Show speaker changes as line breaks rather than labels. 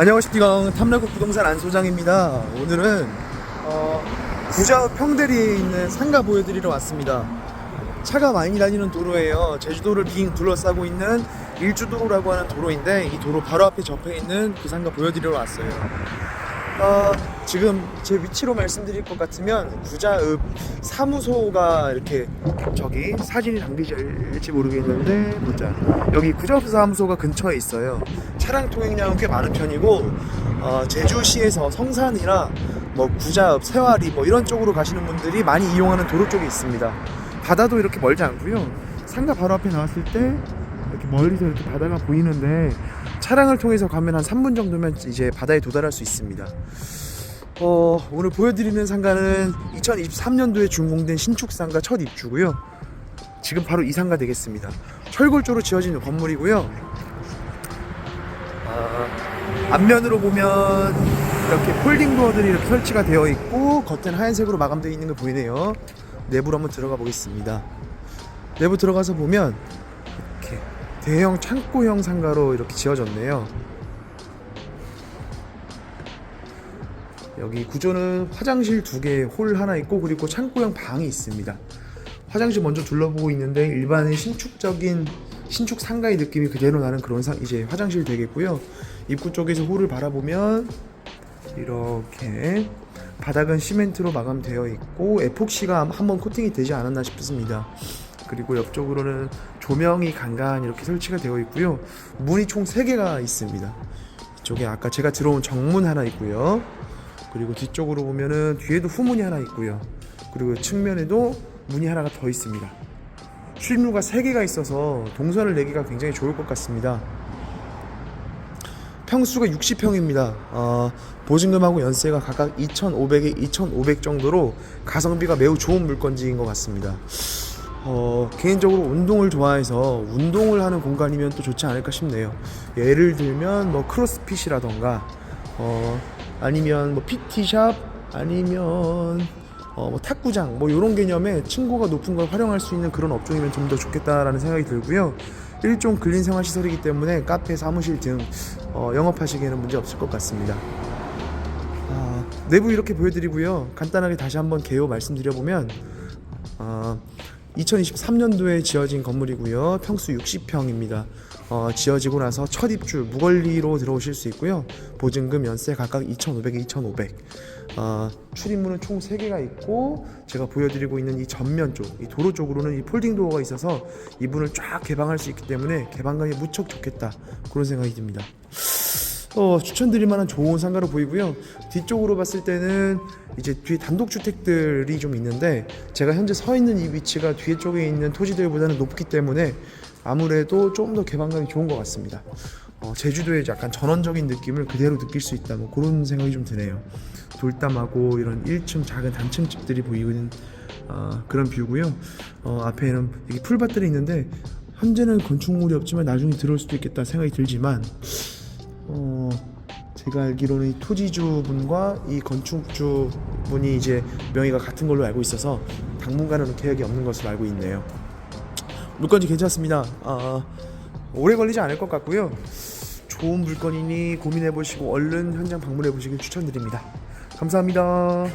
안녕하십니까. 탐라국 부동산 안 소장입니다. 오늘은 어, 구자 평대리에 있는 상가 보여드리러 왔습니다. 차가 많이 다니는 도로예요. 제주도를 빙 둘러싸고 있는 일주도로라고 하는 도로인데 이 도로 바로 앞에 접해 있는 그 상가 보여드리러 왔어요 어, 지금 제 위치로 말씀드릴 것 같으면 구자읍 사무소가 이렇게 저기 사진이 담기질지 모르겠는데 보자. 여기 구자읍 사무소가 근처에 있어요. 차량 통행량은 꽤 많은 편이고 어, 제주시에서 성산이나 뭐 구자읍 세화리 뭐 이런 쪽으로 가시는 분들이 많이 이용하는 도로 쪽에 있습니다. 바다도 이렇게 멀지 않고요. 상가 바로 앞에 나왔을 때 멀리서 이렇게 바다가 보이는데 차량을 통해서 가면 한 3분 정도면 이제 바다에 도달할 수 있습니다. 어, 오늘 보여드리는 상가는 2023년도에 준공된 신축 상가 첫 입주고요. 지금 바로 이 상가 되겠습니다. 철골조로 지어진 건물이고요. 아, 앞면으로 보면 이렇게 폴딩 도어들이 이렇게 설치가 되어 있고 겉은 하얀색으로 마감되어 있는 게 보이네요. 내부로 한번 들어가 보겠습니다. 내부 들어가서 보면 대형 창고형 상가로 이렇게 지어졌네요. 여기 구조는 화장실 두 개, 홀 하나 있고 그리고 창고형 방이 있습니다. 화장실 먼저 둘러보고 있는데 일반의 신축적인 신축 상가의 느낌이 그대로 나는 그런 상 이제 화장실 되겠고요. 입구 쪽에서 홀을 바라보면 이렇게 바닥은 시멘트로 마감되어 있고 에폭시가 한번 코팅이 되지 않았나 싶습니다. 그리고 옆쪽으로는 조명이 간간 이렇게 설치가 되어 있고요. 문이 총 3개가 있습니다. 이쪽에 아까 제가 들어온 정문 하나 있고요. 그리고 뒤쪽으로 보면은 뒤에도 후문이 하나 있고요. 그리고 측면에도 문이 하나가 더 있습니다. 출입문가 3개가 있어서 동선을 내기가 굉장히 좋을 것 같습니다. 평수가 60평입니다. 어, 보증금하고 연세가 각각 2,500에 2,500 정도로 가성비가 매우 좋은 물건지인 것 같습니다. 어, 개인적으로 운동을 좋아해서 운동을 하는 공간이면 또 좋지 않을까 싶네요. 예를 들면 뭐 크로스핏이라던가 어, 아니면 뭐 PT샵 아니면 어, 뭐 탁구장 뭐 이런 개념의 층고가 높은 걸 활용할 수 있는 그런 업종이면 좀 더 좋겠다라는 생각이 들고요. 일종 근린 생활 시설이기 때문에 카페, 사무실 등 어, 영업하시기에는 문제 없을 것 같습니다. 아, 내부 이렇게 보여드리고요. 간단하게 다시 한번 개요 말씀드려보면 어, 2023년도에 지어진 건물이고요. 평수 60평입니다. 어, 지어지고 나서 첫 입주 무권리로 들어오실 수 있고요. 보증금 연세 각각 2,500에 2,500. 어, 출입문은 총 3개가 있고 제가 보여드리고 있는 이 전면 쪽, 이 도로 쪽으로는 이 폴딩 도어가 있어서 이 문을 쫙 개방할 수 있기 때문에 개방감이 무척 좋겠다 그런 생각이 듭니다. 어, 추천드릴 만한 좋은 상가로 보이고요. 뒤쪽으로 봤을 때는 이제 뒤에 단독 주택들이 좀 있는데 제가 현재 서 있는 이 위치가 뒤에 쪽에 있는 토지들보다는 높기 때문에 아무래도 좀더 개방감이 좋은 것 같습니다. 어, 제주도의 약간 전원적인 느낌을 그대로 느낄 수 있다 뭐 그런 생각이 좀 드네요. 돌담하고 이런 1층 작은 단층 집들이 보이는 어, 그런 뷰고요. 어, 앞에는 여기 풀밭들이 있는데 현재는 건축물이 없지만 나중에 들어올 수도 있겠다 생각이 들지만 어, 제가 알기로는 이 토지주 분과 이 건축주 분이 이제 명의가 같은 걸로 알고 있어서 당분간은 계약이 없는 것으로 알고 있네요. 물건지 괜찮습니다. 아, 오래 걸리지 않을 것 같고요. 좋은 물건이니 고민해 보시고 얼른 현장 방문해 보시길 추천드립니다. 감사합니다.